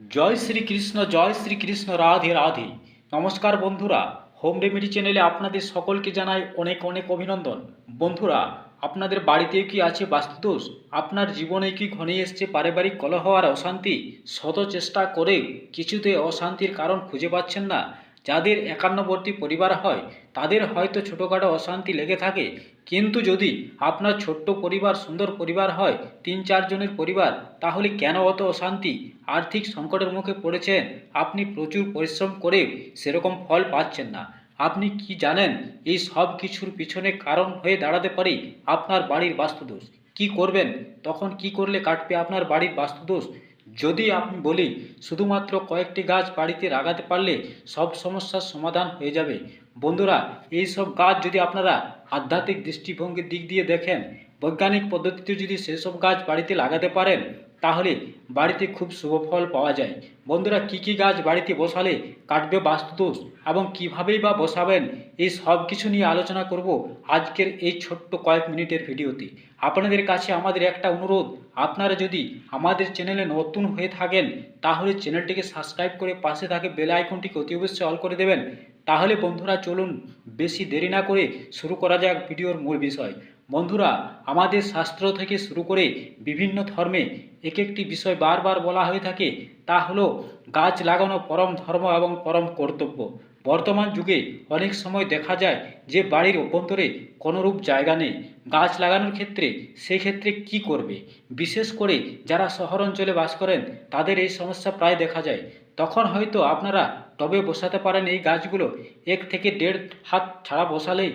জয় শ্রীকৃষ্ণ জয় শ্রীকৃষ্ণ রাধে রাধে। নমস্কার বন্ধুরা home remedy চ্যানেলে আপনাদের সকলকে জানাই অনেক অনেক অভিনন্দন। বন্ধুরা, আপনাদের বাড়িতে কি আছে বাস্তুদোষ? আপনার জীবনে কি ঘনিয়ে এসছে পারিবারিক কলহ আর অশান্তি? শত চেষ্টা করে কিছুতে অশান্তির কারণ খুঁজে পাচ্ছেন না। যাদের একান্নবর্তী পরিবার হয় তাদের হয়তো ছোটোখাটো অশান্তি লেগে থাকে। কিন্তু যদি আপনার ছোট্ট পরিবার, সুন্দর পরিবার হয়, তিন চারজনের পরিবার, তাহলে কেন অত অশান্তি? আর্থিক সংকটের মুখে পড়েছেন। আপনি প্রচুর পরিশ্রম করে সেরকম ফল পাচ্ছেন না। আপনি কি জানেন, এই সব কিছুর পিছনে কারণ হয়ে দাঁড়াতে পারে আপনার বাড়ির বাস্তুদোষ। কি করবেন? তখন কি করলে কাটবে আপনার বাড়ির বাস্তুদোষ? যদি আমি বলি, শুধুমাত্র কয়েকটি গাছ বাড়িতে লাগাতে পারলে সব সমস্যার সমাধান হয়ে যাবে। বন্ধুরা, এই সব গাছ যদি আপনারা আধ্যাত্মিক দৃষ্টিভঙ্গির দিক দিয়ে দেখেন, বৈজ্ঞানিক পদ্ধতিতে যদি সেসব গাছ বাড়িতে লাগাতে পারেন তাহলে বাড়িতে খুব শুভ ফল পাওয়া যায়। বন্ধুরা, কি কি গাছ বাড়িতে বসালে কাটবে বাস্তুদোষ এবং কিভাবেই বা বসাবেন, এই সব কিছু নিয়ে আলোচনা করব আজকের এই ছোট্ট কয়েক মিনিটের ভিডিওতে। আপনাদের কাছে আমাদের একটা অনুরোধ, আপনারা যদি আমাদের চ্যানেলে নতুন হয়ে থাকেন, তাহলে চ্যানেলটিকে সাবস্ক্রাইব করে পাশে থাকে বেল আইকনটিকে অতি অবশ্যই অল করে দেবেন। তাহলে বন্ধুরা চলুন বেশি দেরি না করে শুরু করা যাক ভিডিওর মূল বিষয়। বন্ধুরা, আমাদের শাস্ত্র থেকে শুরু করে বিভিন্ন ধর্মে এক একটি বিষয় বারবার বলা হয়ে থাকে, তা হলো গাছ লাগানো পরম ধর্ম এবং পরম কর্তব্য। বর্তমান যুগে অনেক সময় দেখা যায় যে বাড়ির অভ্যন্তরে কোনোরূপ জায়গা নেই। গাছ লাগানোর ক্ষেত্রে সেক্ষেত্রে কি করবে? বিশেষ করে যারা শহর অঞ্চলে বাস করেন, তাদের এই সমস্যা প্রায় দেখা যায়। তখন হয়তো আপনারা টবে বসাতে পারেন এই গাছগুলো। এক থেকে দেড় হাত ছাড়া বসালেই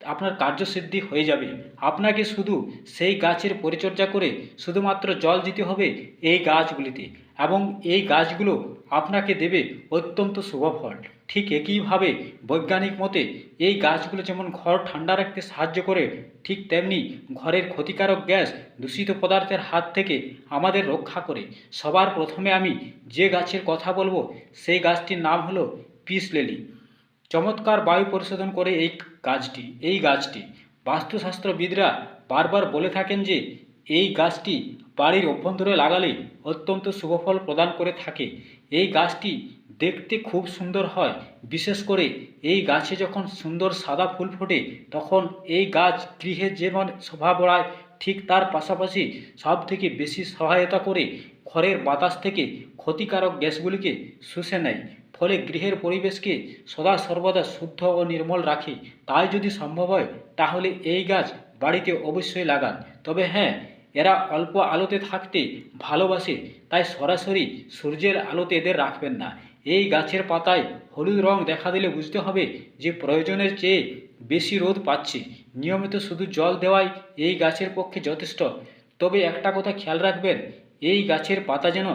আপনার কার্যসিদ্ধি হয়ে যাবে। আপনাকে শুধু সেই গাছের পরিচর্যা করে শুধুমাত্র জল দিতে হবে এই গাছগুলিতে এবং এই গাছগুলো আপনাকে দেবে অত্যন্ত শুভ ফল ঠিক একইভাবে বৈজ্ঞানিক মতে এই গাছগুলো যেমন ঘর ঠান্ডা রাখতে সাহায্য করে, ঠিক তেমনি ঘরের ক্ষতিকারক গ্যাস দূষিত পদার্থের হাত থেকে আমাদের রক্ষা করে। সবার প্রথমে আমি যে গাছের কথা বলব, সেই গাছটির নাম হলো পিস লেলি। চমৎকার বায়ু পরিশোধন করে এই গাছটি, এই গাছটি। বাস্তুশাস্ত্রবিদরা বারবার বলে থাকেন যে, এই গাছটি বাড়ির অভ্যন্তরে লাগালে অত্যন্ত শুভফল প্রদান করে থাকে। এই গাছটি দেখতে খুব সুন্দর হয়। বিশেষ করে এই গাছে যখন সুন্দর সাদা ফুল ফোটে, তখন এই গাছ গৃহে যেমন শোভা বড়ায়, ঠিক তার পাশাপাশি সব থেকে বেশি সহায়তা করে ঘরের বাতাস থেকে ক্ষতিকারক গ্যাসগুলিকে শুষে নেয়। ফলে গৃহের পরিবেশকে সদা সর্বদা শুদ্ধ ও নির্মল রাখে। তাই যদি সম্ভব হয়, তাহলে এই গাছ বাড়িতে অবশ্যই লাগান। তবে হ্যাঁ এরা অল্প আলোতে থাকতে ভালোবাসে, তাই সরাসরি সূর্যের আলোতে এদের রাখবেন না। এই গাছের পাতায় হলুদ রং দেখা দিলে বুঝতে হবে যে প্রয়োজনের চেয়ে বেশি রোদ পাচ্ছে। নিয়মিত শুধু জল দেওয়াই এই গাছের পক্ষে যথেষ্ট। তবে একটা কথা খেয়াল রাখবেন, এই গাছের পাতা যেন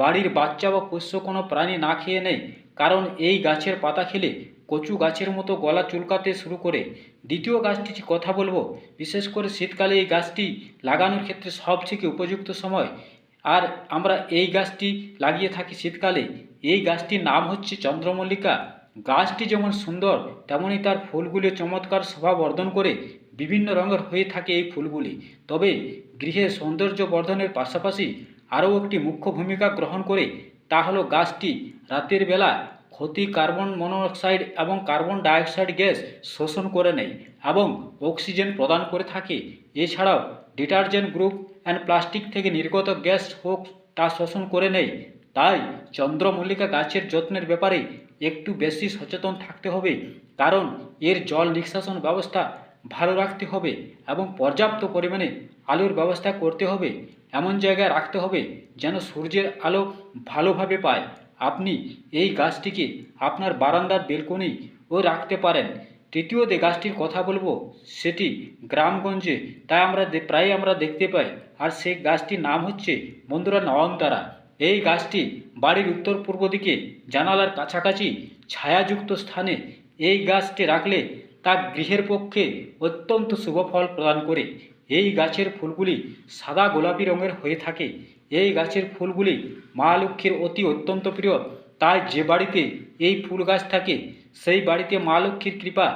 বাড়ির বাচ্চা বা পোষ্য কোনো প্রাণী না খেয়ে নেয় কারণ এই গাছের পাতা খেলে কচু গাছের মতো গলা চুলকাতে শুরু করে দ্বিতীয় গাছটি কথা বলব, বিশেষ করে শীতকালে এই গাছটি লাগানোর ক্ষেত্রে সবথেকে উপযুক্ত সময়। আর আমরা এই গাছটি লাগিয়ে থাকি শীতকালে। এই গাছটির নাম হচ্ছে চন্দ্রমল্লিকা। গাছটি যেমন সুন্দর তেমনই তার ফুলগুলি চমৎকার শোভা বর্ধন করে বিভিন্ন রঙের হয়ে থাকে এই ফুলগুলি। তবে গৃহে সৌন্দর্য বর্ধনের পাশাপাশি আরও একটি মুখ্য ভূমিকা গ্রহণ করে তা হলো গাছটি রাতের বেলা ক্ষতি কার্বন মনোঅক্সাইড এবং কার্বন ডাইঅক্সাইড গ্যাস শোষণ করে নেয় এবং অক্সিজেন প্রদান করে থাকে। এছাড়াও ডিটারজেন্ট গ্রুপ অ্যান্ড প্লাস্টিক থেকে নির্গত গ্যাস হোক তা শোষণ করে নেয়। তাই চন্দ্রমল্লিকা গাছের যত্নের ব্যাপারে একটু বেশি সচেতন থাকতে হবে, কারণ এর জল নিষ্কাশন ব্যবস্থা ভালো রাখতে হবে এবং পর্যাপ্ত পরিমাণে আলোর ব্যবস্থা করতে হবে। এমন জায়গায় রাখতে হবে যেন সূর্যের আলো ভালোভাবে পায়। আপনি এই গাছটিকে আপনার বারান্দার বেলকনি ও রাখতে পারেন। তৃতীয় যে গাছটির কথা বলব, সেটি গ্রামগঞ্জে, তাই আমরা প্রায় আমরা দেখতে পাই। আর সেই গাছটির নাম হচ্ছে বন্ধুরা নয়নতারা। এই গাছটি বাড়ির উত্তর পূর্ব দিকে জানালার কাছাকাছি ছায়াযুক্ত স্থানে এই গাছটি রাখলে তা গৃহের পক্ষে অত্যন্ত শুভ ফল প্রদান করে। এই গাছের ফুলগুলি সাদা গোলাপি রঙের হয়ে থাকে। এই গাছের ফুলগুলি মা লক্ষ্মীর অতি অত্যন্ত প্রিয়। তাই যে বাড়িতে এই ফুল গাছ থাকে, সেই বাড়িতে মা লক্ষ্মীর কৃপা,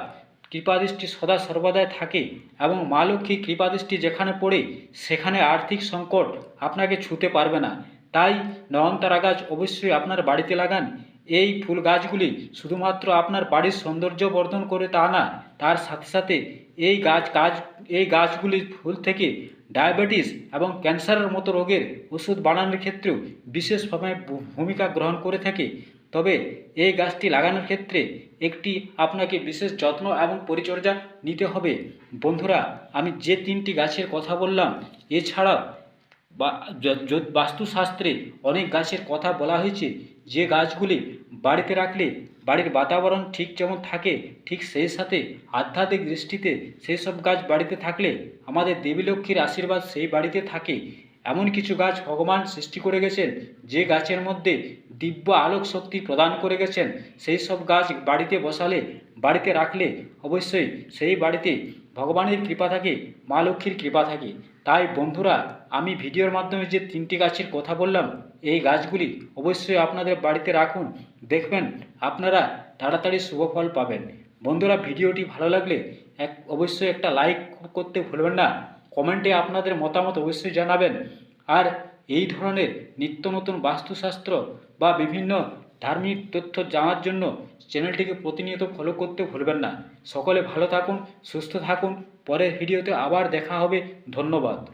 কৃপাদৃষ্টি সদা সর্বদাই থাকে এবং মা লক্ষ্মীর কৃপাদৃষ্টি যেখানে পড়ে, সেখানে আর্থিক সংকট আপনাকে ছুঁতে পারবে না। তাই নয়নতারা গাছ অবশ্যই আপনার বাড়িতে লাগান। এই ফুল গাছগুলি শুধুমাত্র আপনার বাড়ির সৌন্দর্য বর্ধন করে তা না তার সাথে সাথে এই গাছ গাছ, এই গাছগুলির ফুল থেকে ডায়াবেটিস এবং ক্যান্সারের মতো রোগের ওষুধ বানানোর ক্ষেত্রেও বিশেষভাবে ভূমিকা গ্রহণ করে থাকে। তবে এই গাছটি লাগানোর ক্ষেত্রে একটি আপনাকে বিশেষ যত্ন এবং পরিচর্যা নিতে হবে। বন্ধুরা, আমি যে তিনটি গাছের কথা বললাম এছাড়া বা বাস্তুশাস্ত্রে অনেক গাছের কথা বলা হয়েছে, যে গাছগুলি বাড়িতে রাখলে বাড়ির বাতাবরণ ঠিক যেমন থাকে, ঠিক সেই সাথে আধ্যাত্মিক দৃষ্টিতে সেই সব গাছ বাড়িতে থাকলে আমাদের দেবী লক্ষ্মীর আশীর্বাদ সেই বাড়িতে থাকে। এমন কিছু গাছ ভগবান সৃষ্টি করে গেছেন, যে গাছের মধ্যে দিব্য আলোক শক্তি প্রদান করে গেছেন, সেই সব গাছ বাড়িতে বসালে, বাড়িতে রাখলে অবশ্যই সেই বাড়িতে ভগবানের কৃপা থাকে, মা লক্ষ্মীর কৃপা থাকে। তাই বন্ধুরা, আমি ভিডিওর মাধ্যমে যে তিনটি গাছের কথা বললাম, এই গাছগুলি অবশ্যই আপনাদের বাড়িতে রাখুন। দেখবেন আপনারা তাড়াতাড়ি শুভ ফল পাবেন। বন্ধুরা, ভিডিওটি ভালো লাগলে এক, অবশ্যই একটা লাইক করতে ভুলবেন না। কমেন্টে আপনাদের মতামত অবশ্যই জানাবেন। আর এই ধরনের নিত্য নতুন বাস্তুশাস্ত্র বা বিভিন্ন ধার্মিক তথ্য জানার জন্য চ্যানেলটিকে প্রতিনিয়ত ফলো করতে ভুলবেন না। সকলে ভালো থাকুন, সুস্থ থাকুন। পরের ভিডিওতে আবার দেখা হবে। ধন্যবাদ।